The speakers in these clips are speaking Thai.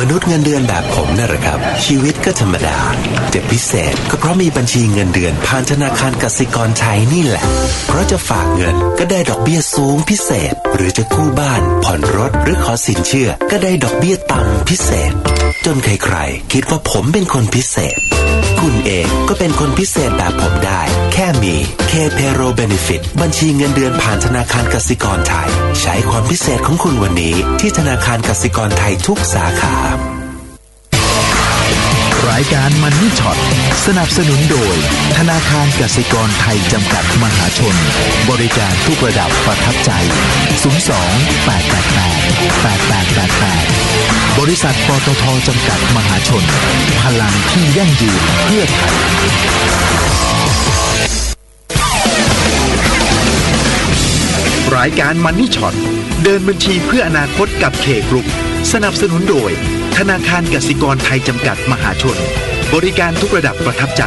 มนุษย์เงินเดือนแบบผมน่แหละครับ ชีวิตก็ธรรมดาแต่พิเศษก็เพราะมีบัญชีเงินเดือนผ่านธนาคารกสิกรไทยนี่แหละ เพราะจะฝากเงินก็ได้ดอกเบี้ยสูงพิเศษ หรือจะกู้บ้าน ผ่อนรถหรือขอสินเชื่อ ก็ได้ดอกเบี้ยต่ำพิเศษ จนใครๆคิดว่าผมเป็นคนพิเศษ คุณเองก็เป็นคนพิเศษแบบผมได้ แค่มี K p a y r o l Benefit บัญชีเงินเดือนผ่านธนาคารกสิกรไทย ใช้ความพิเศษของคุณวันนี้ ที่ธนาคารกสิกรไทยทุกสาขา รายการมันนี่ช็อตสนับสนุนโดย ธนาคารกสิกรไทยจำกัดมหาชน บริการทุกระดับประทับใจ 02 888 8888 บริษัทปตทจำกัดมหาชน พลังที่ยั่งยืนเพื่อไทยรายการมันนี่ช็อตเดินบัญชีเพื่ออนาคตกับเคกรุ๊ป สนับสนุนโดย ธนาคารกสิกรไทยจำกัดมหาชน บริการทุกระดับประทับใจ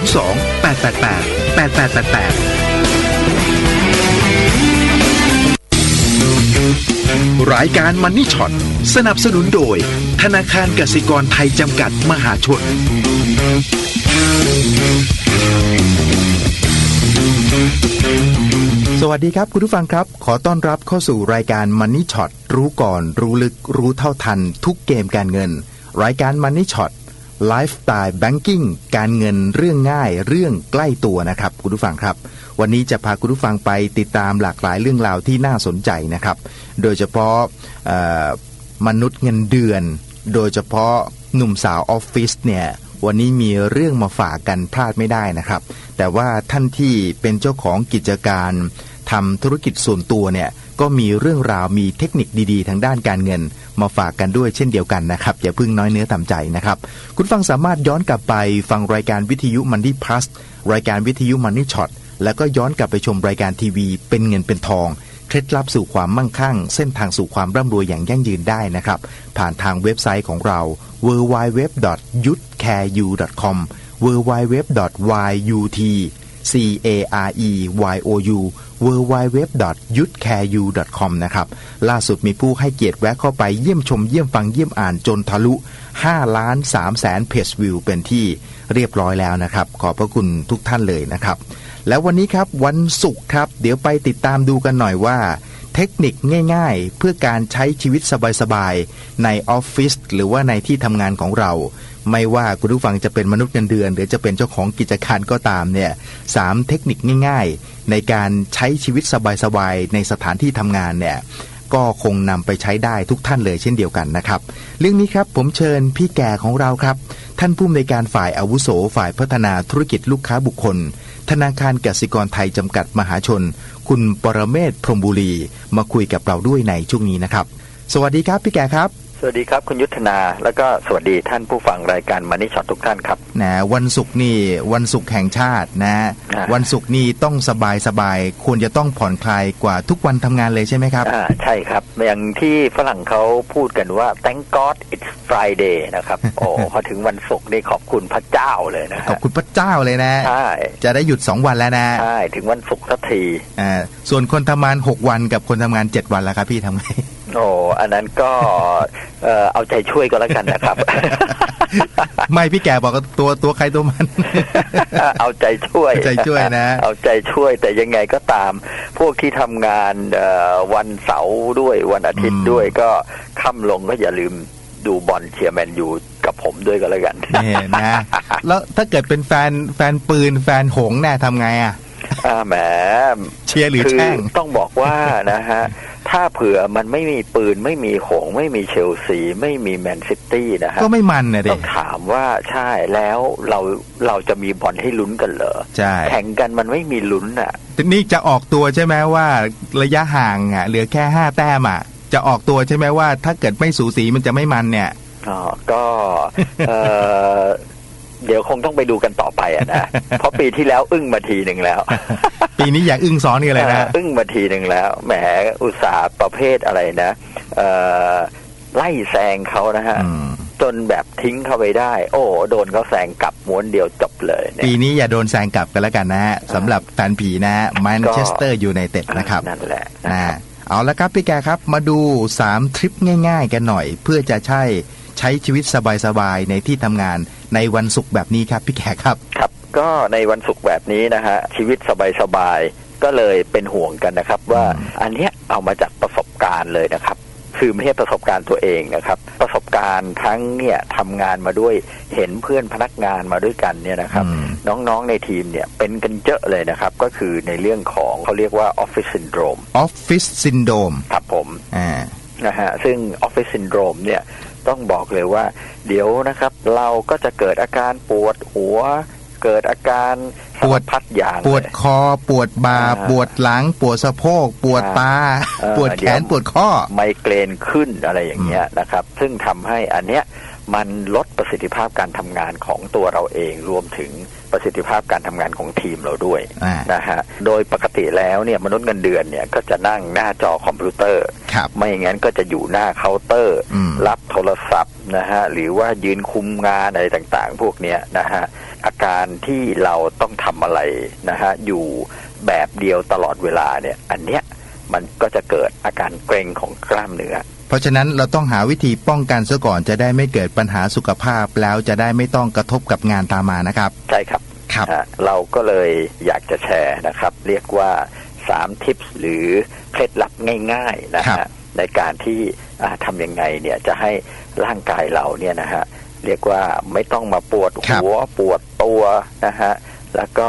02 888 8888 รายการมันนี่ช็อตสนับสนุนโดย ธนาคารกสิกรไทยจำกัดมหาชน สวัสดีครับคุณผู้ฟังครับ ขอต้อนรับเข้าสู่รายการ Money Shot รู้ก่อน รู้ลึก รู้เท่าทัน ทุกเกมการเงิน รายการ Money Shot ไลฟ์สไตล์แบงกิ้งการเงินเรื่องง่าย เรื่องใกล้ตัวนะครับ คุณผู้ฟังครับ วันนี้จะพาคุณผู้ฟังไปติดตามหลากหลายเรื่องราวที่น่าสนใจนะครับ โดยเฉพาะมนุษย์เงินเดือน โดยเฉพาะหนุ่มสาวออฟฟิศเนี่ย วันนี้มีเรื่องมาฝากกันพลาดไม่ได้นะครับ แต่ว่าท่านที่เป็นเจ้าของกิจการทำธุรกิจส่วนตัวเนี่ยก็มีเรื่องราวมีเทคนิคดีๆ ทางด้านการเงิน มาฝากกันด้วยเช่นเดียวกันนะครับ อย่าพิ่งน้อยเนื้อต่ำใจนะครับ คุณฟังสามารถย้อนกลับไปฟังรายการวิทยุมันดี้พลัสรายการวิทยุมันนี่ช็อตแล้วก็ย้อนกลับไปชมรายการทีวีเป็นเงินเป็นทอง เคล็ดลับสู่ความมั่งคั่ง เส้นทางสู่ความร่ำรวยอย่างยั่งยืนได้นะครับ ผ่านทางเว็บไซต์ของเรา www.yutcareu.com www.yut www.yutcareu.com นะครับล่าสุดมีผู้ให้เกียรติแวะเข้าไปเยี่ยมชมเยี่ยมฟังเยี่ยมอ่านจนทะลุ 5 ล้าน3แสนเพจวิวเป็นที่เรียบร้อยแล้วนะครับ ขอบพระคุณทุกท่านเลยนะครับ แล้ววันนี้ครับวันศุกร์ครับ เดี๋ยวไปติดตามดูกันหน่อยว่า เทคนิคง่าย ๆ เพื่อการใช้ชีวิตสบายๆในออฟฟิศหรือว่าในที่ทำงานของเรา ไม่ว่าคุณผู้ฟังจะเป็นมนุษย์เงินเดือน หรือจะเป็นเจ้าของกิจการก็ตามเนี่ยสามเทคนิคง่าย ๆ ในการใช้ชีวิตสบายๆในสถานที่ทำงานเนี่ยก็คงนำไปใช้ได้ทุกท่านเลยเช่นเดียวกันนะครับ เรื่องนี้ครับผมเชิญพี่แก่ของเราครับ ท่านผู้อำนวยการฝ่ายอาวุโสฝ่ายพัฒนาธุรกิจลูกค้าบุคคล ธนาคารกสิกรไทยจำกัดมหาชน คุณปรเมศพรมบุรี มาคุยกับเราด้วยในช่วงนี้นะครับ สวัสดีครับพี่แก่ครับ สวัสดีครับ คุณยุทธนา แล้วก็สวัสดีท่านผู้ฟังรายการมันนี่ช็อตทุกท่านครับนะวันศุกร์นี่วันศุกร์แห่งชาตินะอ่าวันศุกร์นี่ต้องสบายสบายๆควรจะต้องผ่อนคลายกว่าทุกวันทำงานเลยใช่ไหมครับอ่าใช่ครับ อย่างที่ฝรั่งเขาพูดกันว่า thank God it's Friday นะครับ โอ้พอถึงวันศุกร์นี่ขอบคุณพระเจ้าเลยนะขอบคุณพระเจ้าเลยนะใช่จะได้หยุด 2 วันแล้วนะใช่ถึงวันศุกร์สักทีอ่าส่วนคนทำงาน 6 วันกับคนทำงาน 7 วันแล้วครับพี่ทำไง โอ้อันนั้นก็เอ่อเอาใจช่วยก็แล้วกันนะครับ ไม่พี่แก่บอกว่าตัวตัวใครตัวมัน เอาใจช่วย เอาใจช่วยนะ เอาใจช่วยแต่ยังไงก็ตาม พวกที่ทำงานเอ่อวันเสาร์ด้วยวันอาทิตย์ด้วยก็ค่ำลงก็อย่าลืมดูบอลเชียร์แมนยูกับผมด้วยก็แล้วกันนี่นะ แล้วถ้าเกิดเป็นแฟนแฟนปืนแฟนหงส์เนี่ยทำไงอะอ่าแหมเชียร์หรือคืแช่งต้องบอกว่านะฮะ ถ้าเผื่อมันไม่มีปืนไม่มีหงส์ไม่มีเชลซี ไม่มีแมนซิตี้นะฮะก็ไม่มันนะเด็ต้องถามว่าใช่แล้วเราเราจะมีบอลให้ลุ้นกันเหรอใช่แข่งกันมันไม่มีลุ้นอะนี่จะออกตัวใช่ไหมว่าระยะห่างอะเหลือแค่ห้าแต้มอะจะออกตัวใช่ไหมว่าถ้าเกิดไม่สูสีมันจะไม่มันเนี่ยอ๋อก็ เออเดี๋ยวคงต้องไปดูกันต่อไปอะนะเพราะปีที่แล้วอึ้งมาทีหนึ่งแล้ว ปีนี้อยากอึ้งซ้อนกันเลยนะเอออึ้งมาทีหนึ่งแล้วแหมอุตสาห์ประเภทอะไรนะเอ่อไล่แซงเขานะฮะอืมจนแบบทิ้งเข้าไปได้ โอ้โหโดนเขาแซงกลับม้วนเดียวจบเลยเนี่ปียนี้อย่าโดนแซงกลับกันแล้วกันนะฮะสำหรับแฟนผีนะฮะแมนเชสเตอร์ยูไนเต็ดนะครับนั่นแหละนะเอาละครับพี่แกครับมาดู 3 ทริปง่าย ๆ กันหน่อย เพื่อจะใช้ ใช้ชีวิตสบายๆในที่ทำงานในวันศุกร์แบบนี้ครับพี่แขกครับครับ ก็ในวันศุกร์แบบนี้นะฮะชีวิตสบายๆก็เลยเป็นห่วงกันนะครับ ว่าอืมอันเนี้ยเอามาจากประสบการณ์เลยนะครับคือไม่ใช่ประสบการณ์ตัวเองนะครับ ประสบการณ์ทั้งเนี่ยทำงานมาด้วยเห็นเพื่อนพนักงานมาด้วยกันเนี่ยนะครับอืมน้องๆในทีมเนี่ยเป็นกันเยอะเลยนะครับ ก็คือในเรื่องของเขาเรียกว่า Office Syndrome ออฟฟิศซินโดมครับผมอ่านะฮะซึ่ง Office Syndrome เนี่ย ต้องบอกเลยว่า เดี๋ยวนะครับ เราก็จะเกิดอาการปวดหัว เกิดอาการสารพัดอย่างปวดเลยคอปวดบ่าอ่าปวดหลัง ปวดสะโพก ปวดตาเออปวดแขเดี๋ยนวปวดข้อ ไมเกรนขึ้นอะไรอย่างเงี้ยนะครับ ซึ่งทำให้อันเนี้ยมันลดประสิทธิภาพการทำงานของตัวเราเองรวมถึง ประสิทธิภาพการทำงานของทีมเราด้วยอ่านะฮะโดยปกติแล้วเนี่ยมนุษย์เงินเดือนเนี่ยก็จะนั่งหน้าจอคอมพิวเตอร์ครับไม่งั้นก็จะอยู่หน้าเคาน์เตอร์อืมรับโทรศัพท์นะฮะหรือว่ายืนคุมงานอะไรต่างๆ พวกเนี้ยนะฮะอาการที่เราต้องทำอะไรนะฮะอยู่แบบเดียวตลอดเวลาเนี่ยอันเนี้ยมันก็จะเกิดอาการเกร็งของกล้ามเนื้อ เพราะฉะนั้นเราต้องหาวิธีป้องกันซะก่อนจะได้ไม่เกิดปัญหาสุขภาพ แล้วจะได้ไม่ต้องกระทบกับงานตามมานะครับ ใช่ครับครับฮะเราก็เลยอยากจะแชร์นะครับ เรียกว่า3ทิปหรือเคล็ดลับง่ายๆนะครัฮะบในการที่อ่าทำยังไงเนี่ยจะให้ร่างกายเราเนี่ยนะฮะเรียกว่าไม่ต้องมาปวดหัวปวดตัวนะฮะ แล้วก็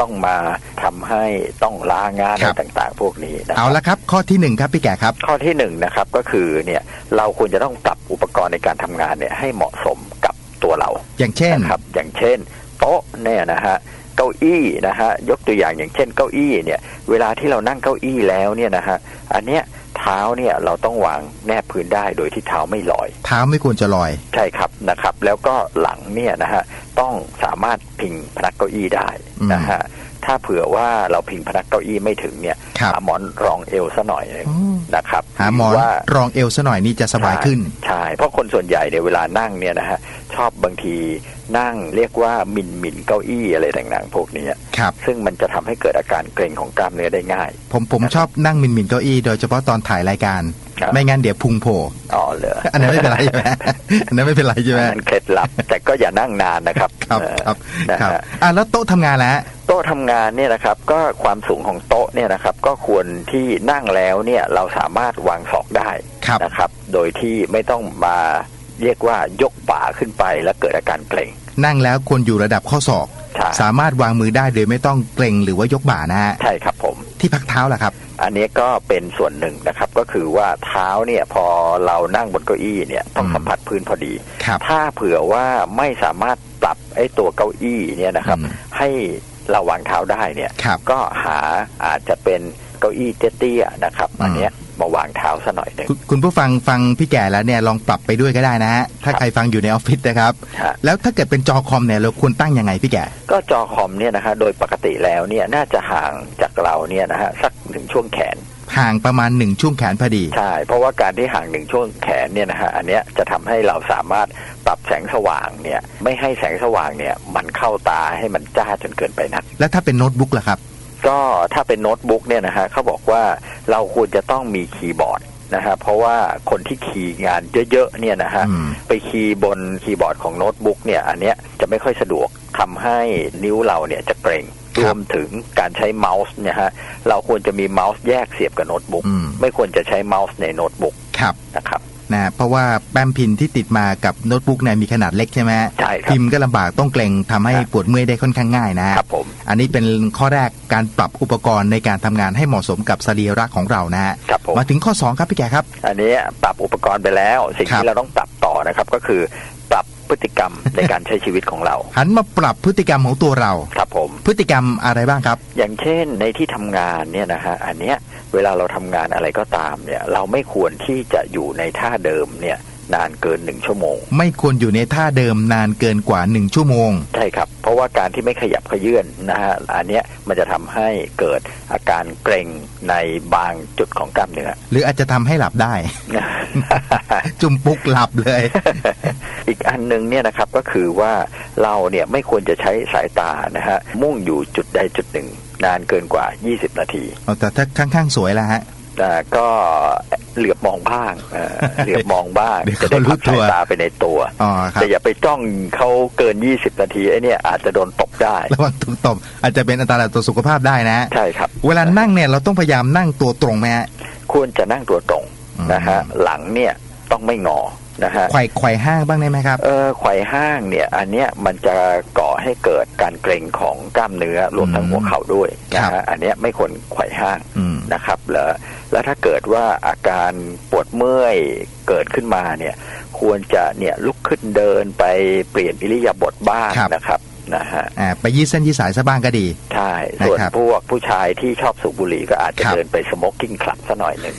ต้องมาทำให้ต้องลางานอะไรต่างๆ พวกนี้นะคเอารับละครับ ข้อที่หนึ่งครับพี่แก่ครับ ข้อที่หนึ่งนะครับก็คือเนี่ยเราควรจะต้องปรับอุปกรณ์ในการทำงานเนี่ยให้เหมาะสมกับตัวเรา อย่างเช่นนะครับ อย่างเช่น โต๊ะเนี่ยนะฮะเก้าอี้นะฮะยกตัวอย่างอย่างเช่นเก้าอี้เนี่ย เวลาที่เรานั่งเก้าอี้แล้วเนี่ยนะฮะอันเนี้ย เท้าเนี่ยเราต้องวางแนบพื้นได้โดยที่เท้าไม่ลอย เท้าไม่ควรจะลอย ใช่ครับนะครับ แล้วก็หลังเนี่ยนะฮะต้องสามารถพิงพนักเก้าอี้ได้นะฮะ ถ้าเผื่อว่าเราพิงพนักเก้าอี้ไม่ถึงเนี่ยครับหาหมอนรองเอวซะหน่อยหนึงอ๋อนะครับหาหมอนรือว่ารองเอวซะหน่อยนี่จะสบายขึ้นใช่เพราะคนส่วนใหญ่เนี่ยเวลานั่งเนี่ยนะฮะชอบบางทีนั่งเรียกว่ามินมินเก้าอี้อะไรต่างๆพวกเนี้ยครับซึ่งมันจะทำให้เกิดอาการเกร็งของกล้ามเนื้อได้ง่าย ผมผมชอบนั่งมินมินเก้าอี้โดยเฉพาะตอนถ่ายรายการครับไม่งั้นเดี๋ยวพุงโผล่อ๋อเหรออันนั้นไม่เป็นไรใช่ไหมอันนั้นไม่เป็นไรใช่ไหมอันนั้นเคล็ดลับแต่ก็อย่านั่งนานนะครับ ครับเออครับนะครับฮะอะแล้วโต๊ะทำงานแล้ว โต๊ะทำงานเนี่ยนะครับ ก็ความสูงของโต๊ะเนี่ยนะครับ ก็ควรที่นั่งแล้วเนี่ยเราสามารถวางศอกได้ครับนะครับ โดยที่ไม่ต้องมาเรียกว่ายกบ่าขึ้นไปแล้วเกิดอาการเกร็งนั่งแล้วควรอยู่ระดับข้อศอกใช่สามารถวางมือได้โดยไม่ต้องเกรงหรือว่ายกบ่านะฮะใช่ครับผมที่พักเท้าล่ะครับ อันนี้ก็เป็นส่วนหนึ่งนะครับ ก็คือว่าเท้าเนี่ยพอเรานั่งบนเก้าอี้เนี่ยต้องอืมสัมผัสพื้นพอดีครับถ้าเผื่อว่าไม่สามารถปรับไอ้ตัวเก้าอี้เนี่ยนะครับอืมให้ เราวางเท้าได้เนี่ยครับก็หาอาจจะเป็นเก้าอี้เตี้ยๆนะครับอืมอันเนี้ยมาวางเท้าซะหน่อยหนึ่งคุณคุณผู้ฟังฟังพี่แก่แล้วเนี่ยลองปรับไปด้วยก็ได้นะฮะถ้าครับใครฟังอยู่ในออฟฟิศนะครับฮะแล้วถ้าเกิดเป็นจอคอมเนี่ยเราควรตั้งยังไงพี่แก่ ก็จอคอมเนี่ยนะฮะโดยปกติแล้วเนี่ยน่าจะห่างจากเราเนี่ยนะฮะสักหนึ่งช่วงแขนห่างประมาณหนึ่งช่วงแขนพอดี ใช่ เพราะว่าการที่ห่างหนึ่งช่วงแขนเนี่ยนะฮะอันเนี้ยจะทำให้เราสามารถ ปรับแสงสว่างเนี่ยไม่ให้แสงสว่างเนี่ยมันเข้าตาให้มันจ้าจนเกินไปนัก แล้วถ้าเป็นโน้ตบุ๊กล่ะครับ ก็ถ้าเป็นโน้ตบุ๊กเนี่ยนะฮะเขาบอกว่าเราควรจะต้องมีคีย์บอร์ดนะฮะเพราะว่าคนที่คีย์งานเยอะๆเนี่ยนะฮะอืมไปคีย์บนคีย์บอร์ดของโน้ตบุ๊กเนี่ยอันเนี้ยจะไม่ค่อยสะดวกทำให้นิ้วเราเนี่ยจะเกร็งครรับวมถึงการใช้เมาส์เนี่ยฮะเราควรจะมีเมาส์แยกเสียบกับโน้ตบุ๊กอืมไม่ควรจะใช้เมาส์ในโน้ตบุ๊กครับนะครับ นะเพราะว่าแป้มพิมพ์ที่ติดมากับโน้ตบุ๊กเนี่ยมีขนาดเล็กใช่ไหมใช่ครับพิมพ์ก็ลำบากต้องเกรงทำให้ครับปวดเมื่อยได้ค่อนข้างง่ายนะฮะครับผมอันนี้เป็นข้อแรกการปรับอุปกรณ์ในการทำงานให้เหมาะสมกับสรีระของเรานะฮะครับผมมาถึงข้อ 2 ครับพี่แก่ครับ อันนี้ปรับอุปกรณ์ไปแล้ว สิ่งครับที่เราต้องปรับต่อนะครับก็คือปรับพฤติกรรมในการใช้ชีวิตของเรา หันมาปรับพฤติกรรมของตัวเราครับผม พฤติกรรมอะไรบ้างครับ อย่างเช่นในที่ทำงานเนี่ยนะฮะอันเนี้ย เวลาเราทำงานอะไรก็ตามเนี่ย เราไม่ควรที่จะอยู่ในท่าเดิมเนี่ย นานเกินหนึ่งชั่วโมง ไม่ควรอยู่ในท่าเดิมนานเกินกว่า1ชั่วโมง ใช่ครับ เพราะว่าการที่ไม่ขยับเขยื่อนนะฮะอันเนี้ยมันจะทำให้เกิดอาการเกร็งในบางจุดของกล้ามเนื้อหรืออาจจะทำให้หลับได้ จุ่มปุกหลับเลย อีกอันหนึ่งเนี่ยนะครับก็คือว่าเราเนี่ยไม่ควรจะใช้สายตานะฮะมุ่งอยู่จุดใดจุดหนึ่ง นานเกินกว่า 20 นาทีเอาแต่ถ้าข้างๆสวยแล้วฮะ อ่าก็เหลือบมองบ้างเอ่อเหลือบมองบ้างเดี๋ยวจะได้เขารู้พักสายตัวตาไปในตัวอ๋อครับแต่อย่าไปจ้องเขาเกิน20นาทีไอ้เนี่ยอาจจะโดนตบได้ระวังถูกตบอาจจะเป็นอันตรายต่อสุขภาพได้นะ ใช่ครับ เวลานั่งเนี่ยเราต้องพยายามนั่งตัวตรงไหมฮะควรจะนั่งตัวตรงอืมนะฮะหลังเนี่ยต้องไม่งอนะฮะไขว่ไขว่ห้างบ้างได้ไหมครับเออไขว่ห้างเนี่ย อันเนี้ยมันจะก่อให้เกิดการเกร็งของกล้ามเนื้อรวมทั้งอืมหัวเข่าด้วยนะครัฮะบอันเนี้ยไม่ควรไขว่ห้างอืมนะครับ แล้วแล้วถ้าเกิดว่าอาการปวดเมื่อยเกิดขึ้นมาเนี่ย ควรจะเนี่ยลุกขึ้นเดินไปเปลี่ยนอิริยาบถบ้างครับนะครับ นะฮะอ่าไปยืดเส้นยืดสายซะบ้างก็ดี ใช่ส่วนนะครับพวกผู้ชายที่ชอบสูบบุหรี่ก็อาจจะครับเดินไปสโมกกิ้งคลับซะหน่อยหนึ่ง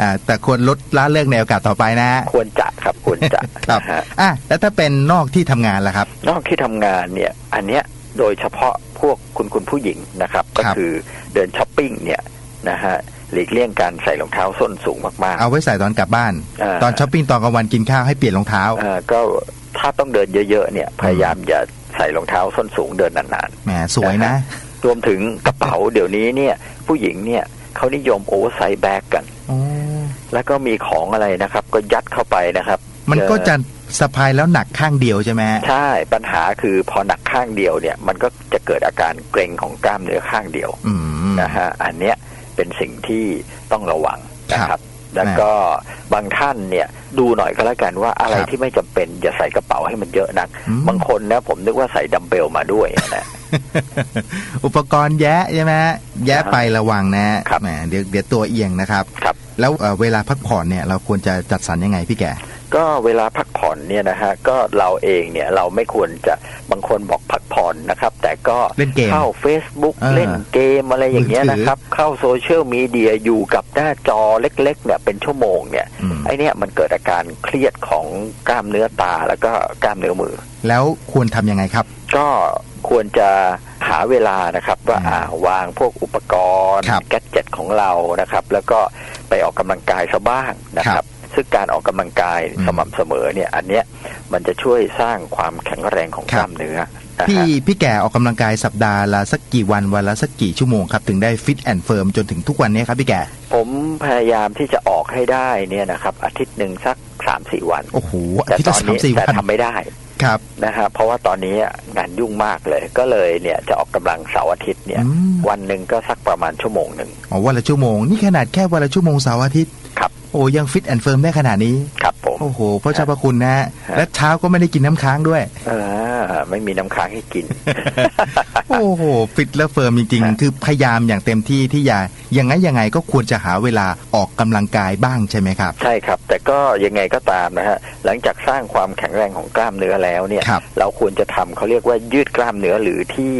อ่าแต่ควรลดละเลิกในโอกาสต่อไปนะฮะควรจะครับควรจะครับนะฮะอะแล้วถ้าเป็นนอกที่ทำงานล่ะครับ นอกที่ทำงานเนี่ย อันเนี้ยโดยเฉพาะพวกคุณคุณผู้หญิงนะครับ ก็ครับคือเดินช้อปปิ้งเนี่ยนะฮะหลีกเลี่ยงการใส่รองเท้าส้นสูงมากเอาไว้ใส่ตอนกลับบ้านอ่าตอนช้อปปิ้งตอนกลางวันกินข้าวให้เปลี่ยนรองเท้าๆเอ่อก็ถ้าต้องเดินเยอะๆเนี่ยพยายามอย่าใส่รองเท้าส้นสูงเดินนานแหมสวยนะๆรวมถึงกระเป๋าเดี๋ยวนี้เนี่ย ผู้หญิงเนี่ยเขานิยมโอเวอร์ไซส์แบ็กกันอ๋อแล้วก็มีของอะไรนะครับ ก็ยัดเข้าไปนะครับ มันก็เอ่อจะสะพายแล้วหนักข้างเดียวใช่ไหมฮะใช่ปัญหาคือพอหนักข้างเดียวเนี่ย มันก็จะเกิดอาการเกร็งของกล้ามเนื้อข้างเดียวอืมนะฮะอันเนี้ยเป็นสิ่งที่ต้องระวังนะคครัรับบ แล้วก็บางท่านเนี่ยดูหน่อยก็แล้วกันว่าอะไรครับที่ไม่จำเป็นอย่าใส่กระเป๋าให้มันเยอะนักอืมบางคนนะผมนึกว่าใส่ดัมเบลมาด้วยนะอุปกรณ์แยะใช่ไหมฮะแยะไประวังนะครับแหมเดี๋ยวเดี๋ยวตัวเอียงนะครับครับแล้วเอ่อเวลาพักผ่อนเนี่ยเราควรจะจัดสรรยังไงพี่แก ก็เวลาพักผ่อนเนี่ยนะฮะก็เราเองเนี่ยเราไม่ควรจะบางคนบอกพักผ่อนนะครับ แต่ก็เล่นเกมเข้า Facebook เออเล่นเกมอะไรอย่างเงี้ยมือถือนะครับ เข้าโซเชียลมีเดียอยู่กับหน้าจอเล็กๆเนี่ยเป็นชั่วโมงเนี่ยอืมไอเนี่ยมันเกิดอาการเครียดของกล้ามเนื้อตาแล้วก็กล้ามเนื้อมือ แล้วควรทำยังไงครับ ก็ควรจะหาเวลานะครับว่าอืมอ่าวางพวกอุปกรณ์ครับแกดเจ็ตของเรานะครับ แล้วก็ไปออกกำลังกายซะบ้างนะคครัรับบ ซึ่งการออกกำลังกายอืมสม่ำเสมอเนี่ย อันเนี้ยมันจะช่วยสร้างความแข็งแรงของครักบล้ามเนื้อนะพี่ฮะพี่แกออกกำลังกายสัปดาห์ละสักกี่วันวันละสักกี่ชั่วโมงครับถึงได้ฟิตแอนด์เฟิร์มจนถึงทุกวันนี้ครับพี่แกผมพยายามที่จะออกให้ได้เนี่ยนะครับ อาทิตย์หนึ่งสักสามสี่วันโอ้โหอาแต่ทิตย์ตละอนสามนี้สี่แต่วันทำไม่ได้ครับนะฮะเพราะว่าตอนนี้งานยุ่งมากเลย ก็เลยเนี่ยจะออกกำลังเสาร์อาทิตย์เนี่ยอืมวันหนึ่งก็สักประมาณชั่วโมงหนึ่งอ๋อวันละชั่วโมงนี่ขนาดแค่วันละชั่วโมงเสาร์อาทิตย์ครับ โอ้ยังฟิตแอนด์เฟิร์มได้ขนาดนี้ ครับผม โอ้โหพระเจ้าพระคุณนะฮะฮะและเช้าก็ไม่ได้กินน้ำค้างด้วยเออไม่มีน้ำค้างให้กิน โอ้โห ฟิตและเฟิร์มจริงฮะๆคือพยายามอย่างเต็มที่ที่จะยังไงยังไงก็ควรจะหาเวลาออกกำลังกายบ้างใช่ไหมครับ ใช่ครับ แต่ก็ยังไงก็ตามนะฮะหลังจากสร้างความแข็งแรงของกล้ามเนื้อแล้วเนี่ยครับเราควรจะทำเขาเรียกว่ายืดกล้ามเนื้อหรือที่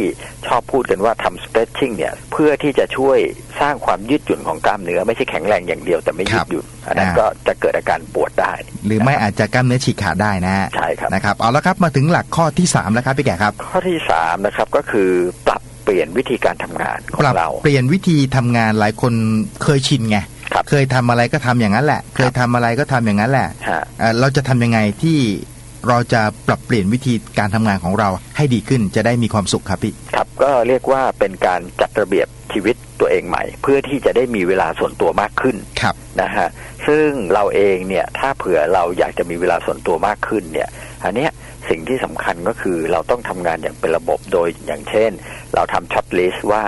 ชอบพูดกันว่าทำ stretching เนี่ยเพื่อที่จะช่วยสร้างความยืดหยุ่นของกล้ามเนื้อไม่ใช่แข็งแรงอย่างเดียวแต่ไม่ยืดหยุ่นอันนั้นอ่าก็จะเกิดอาการปวดได้ หรือไม่อาจจะกล้ามเนื้อฉีกขาดได้นะฮะใช่ครับนะครับเอาละครับมาถึงหลักข้อที่3แล้วครับพี่แกครับ ข้อที่สามนะครับก็คือปรับเปลี่ยนวิธีการทำงานขอปรังเราเปลี่ยนวิธีทำงานหลายคนเคยชินไงครับเคยทำอะไรก็ทำอย่างนั้นแหละ เคยทำอะไรก็ทำอย่างนั้นแหละฮะเอ่อเราจะทำยังไงที่เราจะปรับเปลี่ยนวิธีการทำงานของเราให้ดีขึ้นจะได้มีความสุขครับพี่ครับ ก็เรียกว่าเป็นการจัดระเบียบชีวิตตัวเองใหม่ เพื่อที่จะได้มีเวลาส่วนตัวมากขึ้นครับนะฮะซึ่งเราเองเนี่ยถ้าเผื่อเราอยากจะมีเวลาส่วนตัวมากขึ้นเนี่ยอันเนี้ยสิ่งที่สำคัญก็คือเราต้องทำงานอย่างเป็นระบบโดยอย่างเช่น เราทำช็อตลิสต์ว่า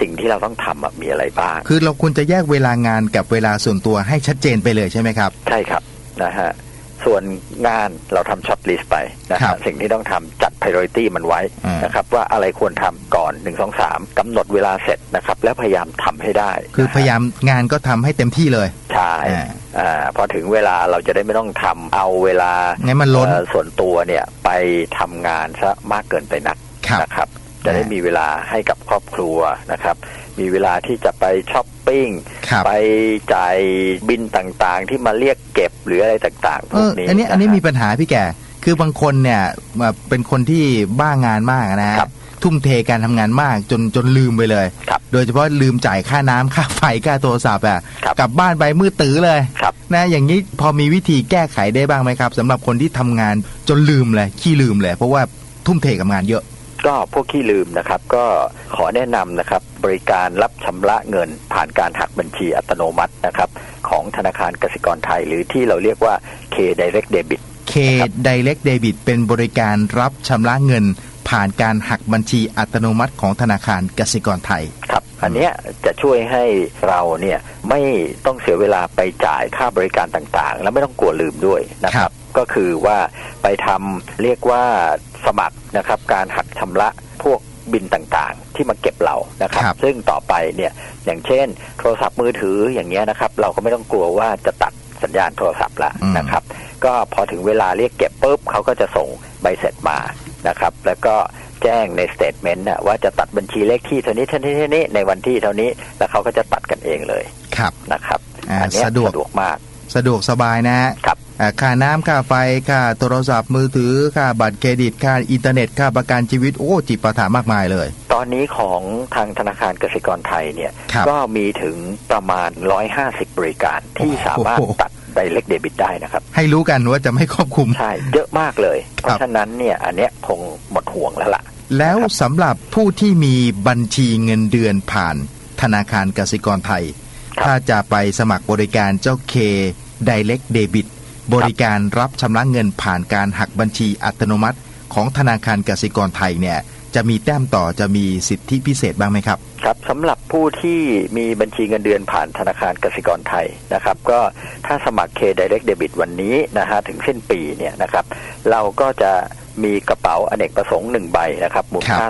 สิ่งที่เราต้องทำอะมีอะไรบ้าง คือเราควรจะแยกเวลางานกับเวลาส่วนตัวให้ชัดเจนไปเลยใช่ไหมครับ ใช่ครับนะฮะ ส่วนงานเราทำช็อตลิสต์ไปนะครัฮะบสิ่งที่ต้องทำจัด priority มันไว้อ่านนะครับว่าอะไรควรทำก่อน 1 2 3กำหนดเวลาเสร็จนะครับแล้วพยายามทำให้ได้ คือนะฮะพยายามงานก็ทำให้เต็มที่เลย ใช่อ่าอ่าพอถึงเวลาเราจะได้ไม่ต้องทำเอาเวลางั้นมันล้นเอ่อส่วนตัวเนี่ยไปทำงานซะมากเกินไปนักครับนะครับ จะได้อ่ามีมีเวลาให้กับครอบครัวนะครับ มีเวลาที่จะไปช้อปปิ้ง ครับ ไปจ่ายบินต่างๆ ที่มาเรียกเก็บหรืออะไรต่างๆพเอวกอนี้อันนี้อันนี้ะฮะ มีปัญหาพี่แกคือบางคนเนี่ยเอ่อเป็นคนที่บ้างานมากนะฮะครับทุ่มเทการทำงานมากจนจนลืมไปเลย ครับโดยเฉพาะลืมจ่ายค่าน้ำค่าไฟค่าโทรศัพท์อะครับ กลับบ้านไปมืดตื้อเลยครับ นะอย่างนี้พอมีวิธีแก้ไขได้บ้างไหมครับสำหรับคนที่ทำงานจนลืมเลยขี้ลืมเลย เพราะว่าทุ่มเทกับงานเยอะ ก็พวกที่ลืมนะครับ ก็ขอแนะนำนะครับ บริการรับชำระเงินผ่านการหักบัญชีอัตโนมัตินะครับ ของธนาคารกสิกรไทย หรือที่เราเรียกว่า K Direct Debit K Direct Debit เป็นบริการรับชำระเงิน ผ่านการหักบัญชีอัตโนมัติของธนาคารกสิกรไทยครับอันเนี้ยจะช่วยให้เราเนี่ยไม่ต้องเสียเวลาไปจ่ายค่าบริการต่างๆ แล้วไม่ต้องกลัวลืมด้วยนะคครัรับบ ก็คือว่าไปทำเรียกว่าสมัครนะครับการหักชำระพวกบินต่างๆ ที่มาเก็บเรานะครับครับซึ่งต่อไปเนี่ยอย่างเช่น โทรศัพท์มือถืออย่างเงี้ยนะครับ เราก็ไม่ต้องกลัวว่าจะตัดสัญญาณโทรศัพท์ละอืมนะครับ ก็พอถึงเวลาเรียกเก็บปุ๊บเขาก็จะส่งใบเสร็จมานะครับ แล้วก็แจ้งในสเตทเมนต์น่ะว่าจะตัดบัญชีเลขที่เท่านี้เท่านี้เท่านี้ในวันที่เท่านี้แล้วเขาก็จะตัดกันเองเลยครับนะครับอ่าอันเนี้ยสะดวกสะดวกมาก สะดวกสบายนะฮะครับอ่าค่าน้ำค่าไฟค่าโทรศัพท์มือถือค่าบัตรเครดิตค่าอินเทอร์เน็ตค่าประกันชีวิตโอ้จิปาถามากมายเลย ตอนนี้ของทางธนาคารกสิกรไทยเนี่ยครับก็มีถึงประมาณ 150 บริการที่สามารถโอ้โหตัดไดเล็กเดบิตได้นะครับ ให้รู้กันว่าจะไม่ครอบคลุม ใช่ เยอะมากเลย เพครัราะบฉะนั้นเนี่ยอันเนี้ยคงหมดห่วงแล้วล่ะ แล้วครับสำหรับผู้ที่มีบัญชีเงินเดือนผ่านธนาคารกสิกรไทยครับ ถ้าจะไปสมัครบริการเจ้าเค Direct Debit บริการรับชำระเงินผ่านการหักบัญชีอัตโนมัติของธนาคารกสิกรไทยเนี่ยจะมีแต้มต่อจะมีสิทธิพิเศษบ้างไหมครับครับสำหรับผู้ที่มีบัญชีเงินเดือนผ่านธนาคารกสิกรไทยนะครับ ก็ถ้าสมัคร K Direct Debit วันนี้นะฮะถึงสิ้นปีเนี่ยนะครับ เราก็จะมีกระเป๋าอเนกประสงค์หนึ่งใบนะครับมูลค่า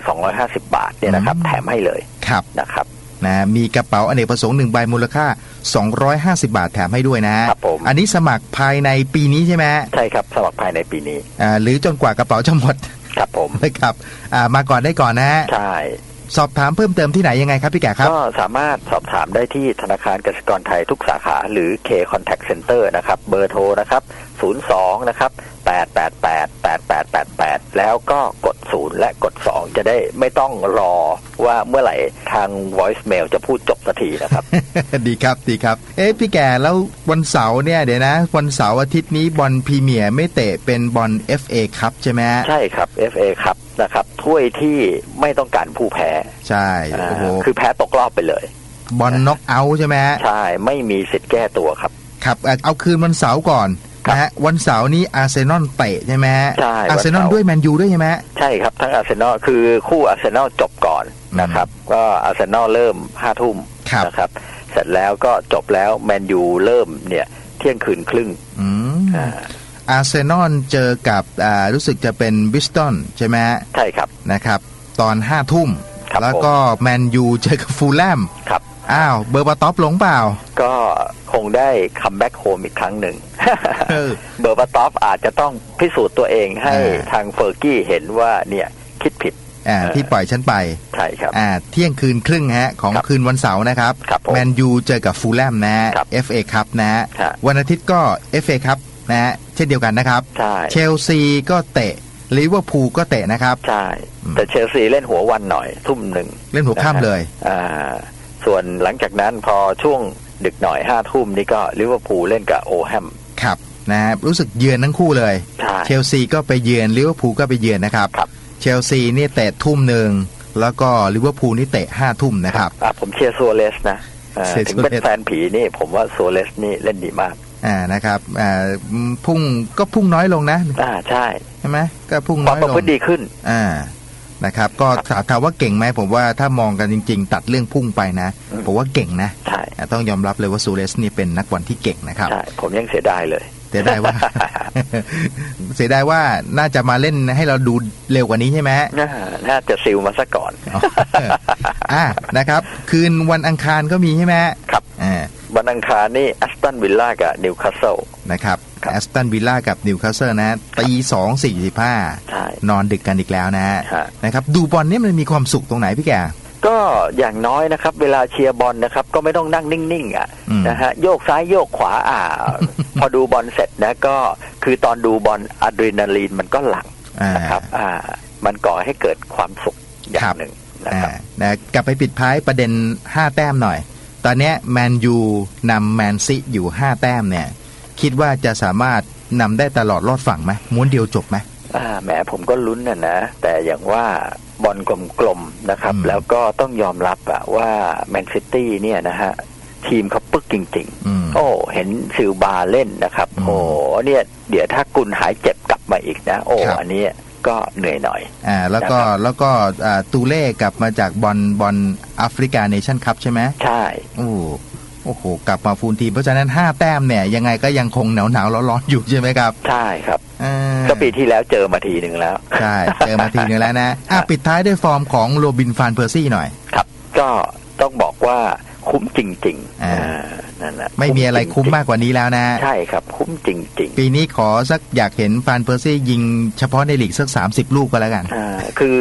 250 บาทเนี่ยนะครับอืมแถมให้เลยครับนะครับ นะมีกระเป๋าอเนกประสงค์หนึ่งใบมูลค่า 250 บาทแถมให้ด้วยนะฮะครับผม อันนี้สมัครภายในปีนี้ใช่ไหมฮะใช่ครับสมัครภายในปีนี้อ่าหรือจนกว่ากระเป๋าจะหมด ครับผม นะครับอ่ามาก่อนได้ก่อนนะฮะใช่ สอบถามเพิ่มเติมที่ไหนยังไงครับพี่แก่ครับ ก็สามารถสอบถามได้ที่ธนาคารกสิกรไทยทุกสาขา หรือ K Contact Center นะครับ เบอร์โทรนะครับ 02 นะครับ 888 8888 แล้วก็กด 0 และกด 2 จะได้ไม่ต้องรอว่าเมื่อไหร่ทาง voicemail จะพูดจบสักทีนะครับ ดีครับดีครับ เอ๊ะพี่แก่แล้ววันเสาร์เนี่ยเดี๋ยวนะ วันเสาร์อาทิตย์นี้บอลพรีเมียร์ไม่เตะเป็นบอล FA ครับใช่ไหมฮะใช่ครับ FA ครับนะครับถ้วยที่ไม่ต้องการผู้แพ้ ใช่อ่าโอ้โหคือแพ้ตกรอบไปเลยบอลน็อกเอาท์ใช่ไหมฮะใช่ไม่มีสิทธิ์แก้ตัวครับครับอะเอาคืนวันเสาร์ก่อนครับ นะฮะวันเสาร์นี้อาร์เซนอลเตะใช่ไหมฮะใช่อาร์เซนอลวันเสาร์ ด้วยแมนยูด้วยใช่ไหมฮะ ใช่ครับ ทั้งอาร์เซนอลคือคู่อาร์เซนอลจบก่อนนะครับ ก็อาร์เซนอลเริ่มห้าทุ่มครับ นะครับ เสร็จแล้วก็จบแล้วแมนยูเริ่มเนี่ยเที่ยงคืนครึ่งอืมอ่าอาร์เซนอลเจอกับอ่ารู้สึกจะเป็นบิสตันใช่ไหมฮะใช่ครับ นะครับตอนห้าทุ่มครับแล้วก็แมนยูเจอกับฟูลแลมครับ อ้าวเบอร์บาท็อปหลงเปล่า ก็ค งได้คัมแบ็กโฮมอีกครั้งหนึ่งเออเบอร์บาตอฟอาจจะต้องพิสูจน์ตัวเองให้อ่าทางเฟอร์กี้เห็นว่าเนี่ยคิดผิดอ่าเออที่ปล่อยฉันไป ใช่ครับอ่าเที่ยงคืนครึ่งฮะ ของครับคืนวันเสาร์นะครับครับผมแมนยูเจอกับฟูลแลมนะฮะครับ FA ครับนะฮะฮะวันอาทิตย์ก็ FA ครับนะฮะเช่นเดียวกันนะครับใช่เชลซีก็เตะลิเวอร์พูลก็เตะนะครับ ใช่อืมแต่เชลซีเล่นหัววันหน่อย ทุ่มหนึ่ง เล่นหัวข้ามเลย อ่า ส่วนหลังจากนั้นพอช่วง ดึกหน่อยห้าทุ่มนี่ก็ลิเวอร์พูลเล่นกับโอแฮมครับนะฮะรู้สึกเยือนทั้งคู่เลยใช่เชลซีก็ไปเยือนลิเวอร์พูลก็ไปเยือนนะครับครับเชลซีนี่เตะทุ่มหนึ่งแล้วก็ลิเวอร์พูลนี่เตะห้าทุ่มนะครับอะผมเชียร์ซัวเรสนะอ่าเชียร์ถึงเป็นซัวเรสแฟนผีนี่ผมว่าซัวเรสนี่เล่นดีมากอ่านะครับอ่าอืมพุ่งก็พุ่งน้อยลงนะ อ่าใช่ใช่ไหมก็พุ่งควาน้มอยประลพฤงติดีขึ้น อ่า นะครับ ก็ถามถามว่าเก่งไหมผมว่าถ้ามองกันจริง ๆ ตัดเรื่องพุ่งไปนะอืมผมว่าเก่งนะใช่อ่าต้องยอมรับเลยว่าซูเรสนี่เป็นนักบอลที่เก่งนะครับใช่ผมยังเสียดายเลยเสียดายว่า เสียดายว่าน่าจะมาเล่นให้เราดูเร็วกว่านี้ใช่ไหมน่าน่าจะซิลมาซะก่อนอ๋ออ่านะครับ คืนวันอังคารก็มีใช่ไหมครับอ่าวันอังคารนี่แอสตันวิลล่ากับนิวคาสเซิลนะครับครับ แอสตันวิลล่ากับนิวคาสเซิลนะตีสองสี่สิบห้าใช่นอนดึกกันอีกแล้วนะฮะฮะนะครับดูบอลเนี่ยมันมีความสุขตรงไหนพี่แกก็อย่างน้อยนะครับ เวลาเชียร์บอลนะครับ ก็ไม่ต้องนั่งนิ่งๆอะอืมนะฮะโยกซ้ายโยกขวาอ่า พอดูบอลเสร็จนะก็คือตอนดูบอลอะดรีนาลีนมันก็หลั่งอ่านะครับ อ่า มันก่อให้เกิดความสุขอครัย่างบหนึ่งนะครับอ่านะกลับไปปิดท้ายประเด็น 5 แต้มหน่อย ตอนเนี้ยแมนยูนำแมนซิอยู่ 5 แต้มเนี่ย คิดว่าจะสามารถนำได้ตลอดรอดฝั่งไหมม้วนเดียวจบไหมอ่าแหมผมก็ลุ้นนะนะ แต่อย่างว่าบอลกลมๆนะครับอืมแล้วก็ต้องยอมรับอะว่าแมนซิตี้เนี่ยนะฮะทีมเขาปึกจริงอืมๆโอ้ เห็นซิลบาเล่นนะครับอืมโอ้เนี่ยเดี๋ยวถ้ากุลหายเจ็บกลับมาอีกนะ โอ้ครับอันนี้ก็เหนื่อยหน่อย อ่า แล้วก็นะครับแล้วก็อ่าตูเล่กลับมาจากบอลบอลแอฟริกาเนชั่นคัพใช่ไหมใช่ โอ้ โอ้โหกลับมาฟูลทีมเพราะฉะนั้น 5 แต้มเนี่ย ยังไงก็ยังคงหนาวหนาวๆร้อนๆอยู่ใช่ไหมครับ ใช่ครับอ่าก็ปีที่แล้วเจอมาทีหนึ่งแล้ว ใช่เจอมาทีนึงแล้วนะอะปิดท้ายด้วยฟอร์มของโรบินฟานเพอร์ซี่หน่อย ครับ ก็ต้องบอกว่าคุ้มจริงๆอ่าอ่านั่นแหละไม่มีอะไรคุ้มมากกว่านี้แล้วนะ ใช่ครับ คุ้มจริงปีนี้ขอสักอยากเห็นฟานเพอร์ซี่ยิงเฉพาะในลีกสัก30ลูกก็แล้วกันๆอ่าคือ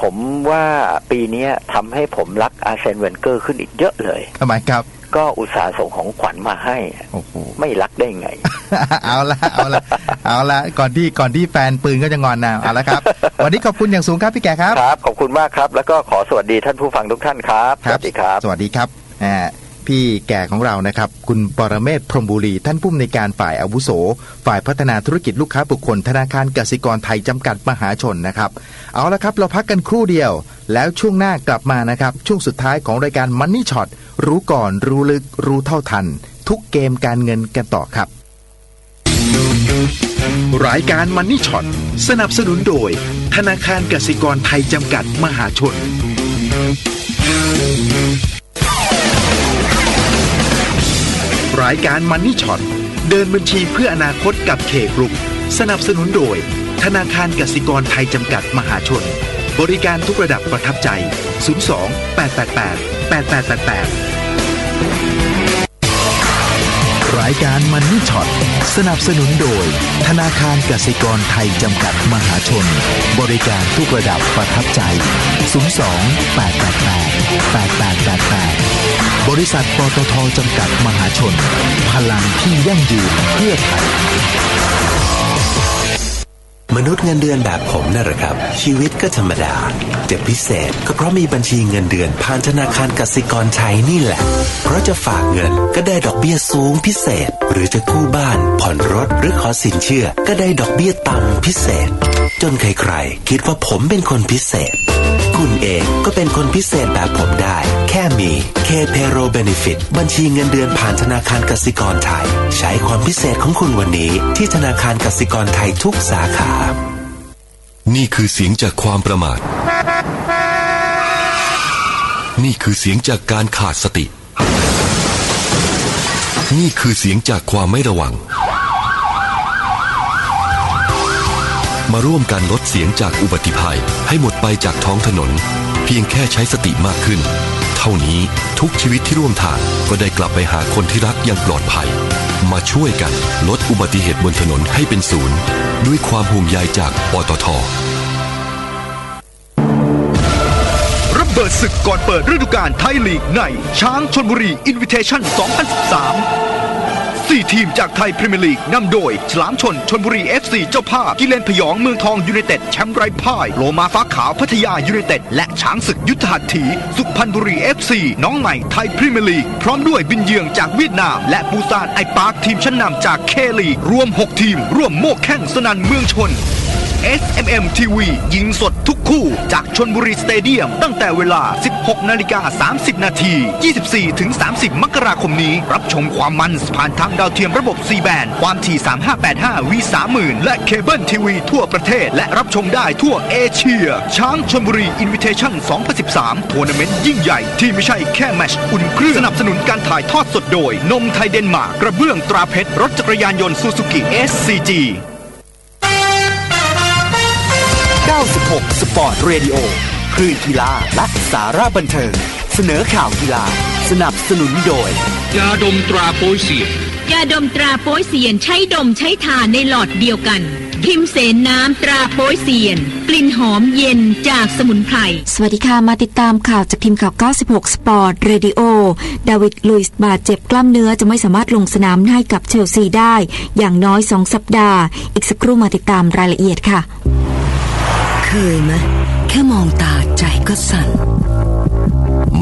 ผมว่าปีเนี้ยทำให้ผมรักอาร์เซนเวนเกอร์ขึ้นอีกเยอะเลยทำไมครับ ก็อุตส่าห์ส่งของขวัญมาให้โอ้โหไม่รักได้ไง เอาละเอาละเอาละก่อนที่ก่อนที่แฟนปืนก็จะงอนนะเอาละครับ วันนี้ขอบคุณอย่างสูงครับพี่แกครับครับ ขอบคุณมากครับ แล้วก็ขอสวัสดีท่านผู้ฟังทุกท่านครับ สวัสดีครับ สวัสดีครับอ่าพี่แก่ของเรานะครับ คุณปรเมศพรหมบุรี ท่านผู้อำนวยการฝ่ายอาวุโส ฝ่ายพัฒนาธุรกิจลูกค้าบุคคลธนาคารกสิกรไทยจำกัดมหาชนนะครับ เอาละครับ เราพักกันครู่เดียว แล้วช่วงหน้ากลับมานะครับ ช่วงสุดท้ายของรายการ Money Shot รู้ก่อนรู้ลึกรู้เท่าทัน ทุกเกมการเงินกันต่อครับ รายการ Money Shot สนับสนุนโดย ธนาคารกสิกรไทยจำกัดมหาชน รายการ Money Shot เดินบัญชีเพื่ออนาคตกับเคกรุ๊ปสนับสนุนโดย ธนาคารกสิกรไทยจำกัดมหาชน บริการทุกระดับประทับใจ 02 888 8888 รายการ Money Shot สนับสนุนโดย ธนาคารกสิกรไทยจำกัดมหาชน บริการทุกระดับประทับใจ 02 888 8888 บริษัทปตทจำกัดมหาชน พลังที่ยั่งยืนเพื่อไทย มนุษย์เงินเดือนแบบผมนั่นแหละครับ ชีวิตก็ธรรมดา แต่พิเศษก็เพราะมีบัญชีเงินเดือนผ่านธนาคารกสิกรไทยนี่แหละ เพราะจะฝากเงินก็ได้ดอกเบี้ยสูงพิเศษ หรือจะกู้บ้าน ผ่อนรถหรือขอสินเชื่อ ก็ได้ดอกเบี้ยต่ำพิเศษ จนใครๆคิดว่าผมเป็นคนพิเศษ คุณเองก็เป็นคนพิเศษแบบผมได้ แค่มี K Payroll Benefit บัญชีเงินเดือนผ่านธนาคารกสิกรไทย ใช้ความพิเศษของคุณวันนี้ที่ธนาคารกสิกรไทยทุกสาขา นี่คือเสียงจากความประมาท นี่คือเสียงจากการขาดสติ นี่คือเสียงจากความไม่ระวัง มาร่วมกันลดเสียงจากอุบัติภัยให้หมดไปจากท้องถนน เพียงแค่ใช้สติมากขึ้น เท่านี้ทุกชีวิตที่ร่วมทางก็ได้กลับไปหาคนที่รักอย่างปลอดภัย มาช่วยกันลดอุบัติเหตุบนถนนให้เป็นศูนย์ ด้วยความห่วงใยจากปตทระเบิดศึกก่อนเปิดฤดูกาลไทยลีกในช้างชนบุรีอินวิเทชั่น 2013 สี่ทีมจากไทยพรีเมียร์ลีกนำโดย ฉลามชนชนบุรี FC เจ้าภาพ กิเลนพยองเมืองทองยูไนเต็ดแชมป์ไร้พ่าย โลมาฟ้าขาวพัทยายูไนเต็ด และช้างศึกยุทธหัตถี สุพรรณบุรี FC น้องใหม่ไทยพรีเมียร์ลีก พร้อมด้วยบินเยืองจากเวียดนาม และปูซานไอปาร์คทีมชั้นนำจากเคลีรวม 6 ทีม ร่วมโมกแข่งสนันเมืองชน SMM TV ยิงสดทุกคู่จากชนบุรีสเตเดียม ตั้งแต่เวลา 16 นาฬิกา 30 นาที 24 ถึง 30 มกราคมนี้ รับชมความมันผ่านทางดาวเทียมระบบ C แบนความถี่ 3585 V 30,000และเคเบิลทีวีทั่วประเทศ และรับชมได้ทั่วเอเชีย ช้างชนบุรีอินวิเทชั่น 2013 ทัวร์นาเมนต์ยิ่งใหญ่ที่ไม่ใช่แค่แมชอุ่นเครื่องสนับสนุนการถ่ายทอดสดโดย นมไทยเดนมาร์กกระเบื้องตราเพชรรถจักรยานยนต์ซูซูกิ SCG 96 สปอร์ตเรดิโอคลื่นกีฬาและสาระบันเทิง เสนอข่าวกีฬา สนับสนุนโดย ยาดมตราโปยเสียยาดมตราโป้ยเซียนใช้ดมใช้ทานในหลอดเดียวกันพิมเสนน้ำตราโป้ยเซียน กลิ่นหอมเย็นจากสมุนไพร สวัสดีค่ะ มาติดตามข่าวจากทีมข่าว 96 สปอร์ตเรดิโอ ดาวิดลุยส์บาดเจ็บกล้ามเนื้อจะไม่สามารถลงสนามให้กับเชลซีได้ อย่างน้อย 2 สัปดาห์ อีกสักครู่มาติดตามรายละเอียดค่ะ เคยไหมแค่มองตาใจก็สั่น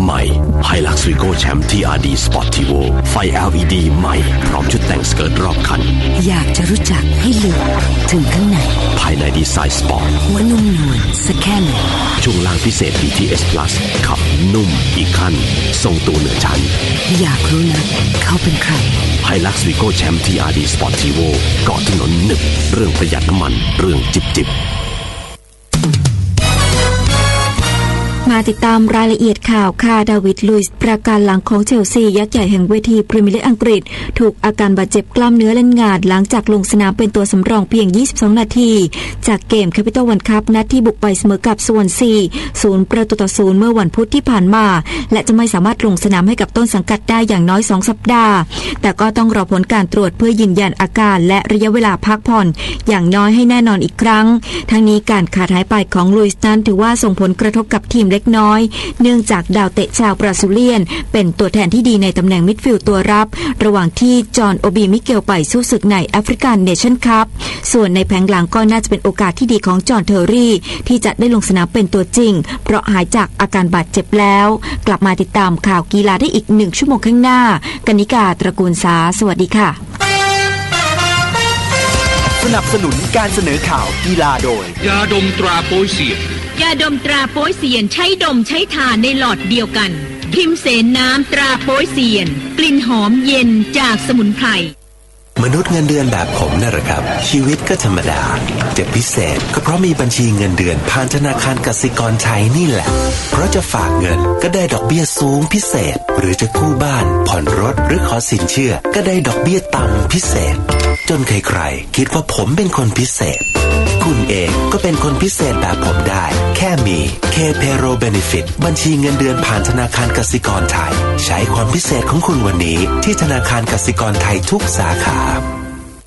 ใหม่ไฮลักซ์วิโก้แชมป์ที่อาร์ดีสปอร์ติโวไฟ LED ใหม่ พร้อมชุดแต่งสเกิร์ตรอบคัน อยากจะรู้จักให้ลึกถึงข้างใน ภายายในดีไซน์สปอร์ตหัวนุ่มนวลสักแค่ไหนช่วงล่างพิเศษ BTS Plus ขับนุ่มอีกขั้น ทรงตัวเหนือชั้น อยากรู้นะ เขาเป็นใครไฮลักซ์วีโก้แชมป์ TRD Sportivo เกาะถนนหนึบเรื่องประหยัดน้ำมันเรื่องจิบจิบ มาติดตามรายละเอียดข่าวค่ะดาวิดลุยส์ประการหลังของเชลซี ยักษ์ใหญ่แห่งเวทีพรีเมียร์ลีกอังกฤษ ถูกอาการบาดเจ็บกล้ามเนื้อเล่นงานหลังจากลงสนามเป็นตัวสำรองเพียง 22 นาที จากเกมแคปิตอลวันคัพนัดที่บุกไปเสมอกับสวนซีศูนย์ประตูต่อศูนย์เมื่อวันพุธที่ผ่านมา และจะไม่สามารถลงสนามให้กับต้นสังกัดได้อย่างน้อย 2 สัปดาห์ แต่ก็ต้องรอผลการตรวจเพื่อยืนยันอาการ และระยะเวลาพักผ่อน อย่างน้อยให้แน่นอนอีกครั้ง ทั้งนี้การขาดหายไปของลุยส์นั้นถือว่าส่งผลกระทบกับทีมเล็กน้อย เนื่องจากดาวเตะชาวบราซิเลียน เป็นตัวแทนที่ดีในตำแหน่งมิดฟิลด์ตัวรับ ระหว่างที่จอห์นโอบีมิเกลไปสู้ศึกในแอฟริกันเนชั่นคัพส่วนในแผงหลังก็น่าจะเป็นโอกาสที่ดีของจอห์นเทอร์รี่ ที่จะได้ลงสนามเป็นตัวจริง เพราะหายจากอาการบาดเจ็บแล้ว กลับมาติดตามข่าวกีฬาได้อีกหนึ่งชั่วโมงข้างหน้า กนิกาตระกูลสาสวัสดีค่ะ สนับสนุนการเสนอข่าวกีฬาโดย ยาดมตราโปยเซียน ยาดมตราโป้ยเซียนใช้ดมใช้ทานในหลอดเดียวกัน พิมเสนน้ำตราโป้ยเซียน กลิ่นหอมเย็นจากสมุนไพรมนุษย์เงินเดือนแบบผมน่ะเหรอครับ ชีวิตก็ธรรมดาแต่พิเศษก็เพราะมีบัญชีเงินเดือนผ่านธนาคารกสิกรไทยนี่แหละ เพราะจะฝากเงินก็ได้ดอกเบี้ยสูงพิเศษ หรือจะกู้บ้าน ผ่อนรถหรือขอสินเชื่อ ก็ได้ดอกเบี้ยต่ำพิเศษ จนใครๆคิดว่าผมเป็นคนพิเศษ คุณเองก็เป็นคนพิเศษแบบผมได้ แค่มี K p a y r o l Benefit บัญชีเงินเดือนผ่านธนาคารกสิกรไทย ใช้ความพิเศษของคุณวันนี้ ที่ธนาคารกสิกรไทยทุกสาขา